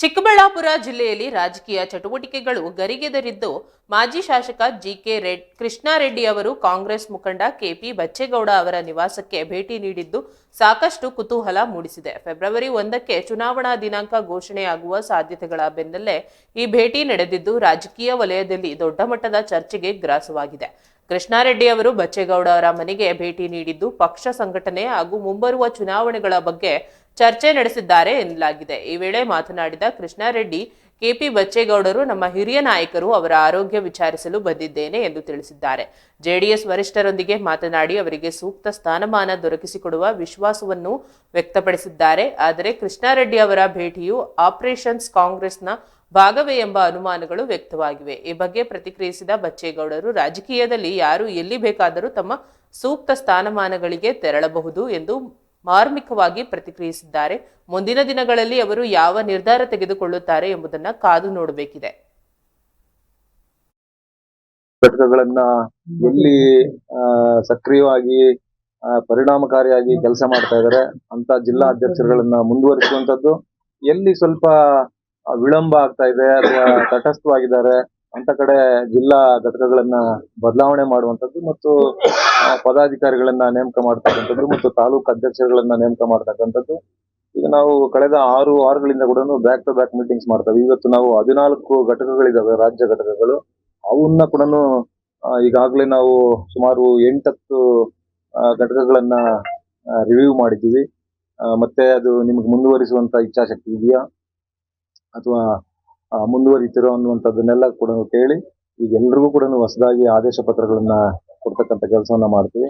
ಚಿಕ್ಕಬಳ್ಳಾಪುರ ಜಿಲ್ಲೆಯಲ್ಲಿ ರಾಜಕೀಯ ಚಟುವಟಿಕೆಗಳು ಗರಿಗೆದರಿದ್ದು ಮಾಜಿ ಶಾಸಕ ಜಿಕೆ ರೆಡ್ ಕೃಷ್ಣಾರೆಡ್ಡಿ ಅವರು ಕಾಂಗ್ರೆಸ್ ಮುಖಂಡ ಕೆಪಿ ಬಚ್ಚೇಗೌಡ ಅವರ ನಿವಾಸಕ್ಕೆ ಭೇಟಿ ನೀಡಿದ್ದು ಸಾಕಷ್ಟು ಕುತೂಹಲ ಮೂಡಿಸಿದೆ. ಫೆಬ್ರವರಿ ಒಂದಕ್ಕೆ ಚುನಾವಣಾ ದಿನಾಂಕ ಘೋಷಣೆಯಾಗುವ ಸಾಧ್ಯತೆಗಳ ಬೆನ್ನಲ್ಲೇ ಈ ಭೇಟಿ ನಡೆದಿದ್ದು ರಾಜಕೀಯ ವಲಯದಲ್ಲಿ ದೊಡ್ಡ ಮಟ್ಟದ ಚರ್ಚೆಗೆ ಗ್ರಾಸವಾಗಿದೆ. ಕೃಷ್ಣಾರೆಡ್ಡಿ ಅವರು ಬಚ್ಚೇಗೌಡ ಅವರ ಮನೆಗೆ ಭೇಟಿ ನೀಡಿದ್ದು ಪಕ್ಷ ಸಂಘಟನೆ ಹಾಗೂ ಮುಂಬರುವ ಚುನಾವಣೆಗಳ ಬಗ್ಗೆ ಚರ್ಚೆ ನಡೆಸಿದ್ದಾರೆ ಎನ್ನಲಾಗಿದೆ. ಈ ವೇಳೆ ಮಾತನಾಡಿದ ಕೃಷ್ಣಾರೆಡ್ಡಿ ಕೆಪಿ ಬಚ್ಚೇಗೌಡರು ನಮ್ಮ ಹಿರಿಯ ನಾಯಕರು ಅವರ ಆರೋಗ್ಯ ವಿಚಾರಿಸಲು ಬಂದಿದ್ದೇನೆ ಎಂದು ತಿಳಿಸಿದ್ದಾರೆ. ಜೆಡಿಎಸ್ ವರಿಷ್ಠರೊಂದಿಗೆ ಮಾತನಾಡಿ ಅವರಿಗೆ ಸೂಕ್ತ ಸ್ಥಾನಮಾನ ದೊರಕಿಸಿಕೊಡುವ ವಿಶ್ವಾಸವನ್ನು ವ್ಯಕ್ತಪಡಿಸಿದ್ದಾರೆ. ಆದರೆ ಕೃಷ್ಣಾರೆಡ್ಡಿ ಅವರ ಭೇಟಿಯು ಆಪರೇಷನ್ಸ್ ಕಾಂಗ್ರೆಸ್ನ ಭಾಗವೇ ಎಂಬ ಅನುಮಾನಗಳು ವ್ಯಕ್ತವಾಗಿವೆ. ಈ ಬಗ್ಗೆ ಪ್ರತಿಕ್ರಿಯಿಸಿದ ಬಚ್ಚೇಗೌಡರು, ರಾಜಕೀಯದಲ್ಲಿ ಯಾರು ಎಲ್ಲಿ ಬೇಕಾದರೂ ತಮ್ಮ ಸೂಕ್ತ ಸ್ಥಾನಮಾನಗಳಿಗೆ ತೆರಳಬಹುದು ಎಂದು ಮಾರ್ಮಿಕವಾಗಿ ಪ್ರತಿಕ್ರಿಯಿಸಿದ್ದಾರೆ. ಮುಂದಿನ ದಿನಗಳಲ್ಲಿ ಅವರು ಯಾವ ನಿರ್ಧಾರ ತೆಗೆದುಕೊಳ್ಳುತ್ತಾರೆ ಎಂಬುದನ್ನ ಕಾದು ನೋಡಬೇಕಿದೆ. ಘಟಕಗಳನ್ನ ಎಲ್ಲಿ ಸಕ್ರಿಯವಾಗಿ ಪರಿಣಾಮಕಾರಿಯಾಗಿ ಕೆಲಸ ಮಾಡ್ತಾ ಇದ್ದಾರೆ ಅಂತ ಜಿಲ್ಲಾ ಅಧ್ಯಕ್ಷರುಗಳನ್ನ ಮುಂದುವರಿಸುವಂತದ್ದು, ಎಲ್ಲಿ ಸ್ವಲ್ಪ ವಿಳಂಬ ಆಗ್ತಾ ಇದೆ ಅಥವಾ ತಟಸ್ಥವಾಗಿದ್ದಾರೆ ಅಂತ ಕಡೆ ಜಿಲ್ಲಾ ಘಟಕಗಳನ್ನ ಬದಲಾವಣೆ ಮಾಡುವಂತದ್ದು ಮತ್ತು ಪದಾಧಿಕಾರಿಗಳನ್ನ ನೇಮಕ ಮಾಡ್ತಕ್ಕಂಥದ್ದು ಮತ್ತು ತಾಲೂಕು ಅಧ್ಯಕ್ಷರುಗಳನ್ನ ನೇಮಕ ಮಾಡ್ತಕ್ಕಂಥದ್ದು. ಈಗ ನಾವು ಕಳೆದ ಆರು ವಾರಗಳಿಂದ ಕೂಡ ಬ್ಯಾಕ್ ಟು ಬ್ಯಾಕ್ ಮೀಟಿಂಗ್ಸ್ ಮಾಡ್ತೇವೆ. ಇವತ್ತು ನಾವು ಹದಿನಾಲ್ಕು ಘಟಕಗಳಿದಾವೆ, ರಾಜ್ಯ ಘಟಕಗಳು. ಅವನ್ನ ಕೂಡ ಈಗಾಗಲೇ ನಾವು ಸುಮಾರು ಎಂಟತ್ತು ಘಟಕಗಳನ್ನ ರಿವ್ಯೂ ಮಾಡಿದ್ದೀವಿ. ಮತ್ತೆ ಅದು ನಿಮಗೆ ಮುಂದುವರಿಸುವಂತ ಇಚ್ಛಾಶಕ್ತಿ ಇದೆಯಾ? ಅಥವಾ ಮುಂದುವರಿತಿರೋ ಅನ್ನುವಂಥದ್ದನ್ನೆಲ್ಲ ಕೂಡ ಕೇಳಿ ಈಗ ಎಲ್ರಿಗೂ ಕೂಡ ಹೊಸದಾಗಿ ಆದೇಶ ಪತ್ರಗಳನ್ನ ಕೊಡ್ತಕ್ಕಂಥ ಕೆಲಸವನ್ನ ಮಾಡ್ತೀವಿ.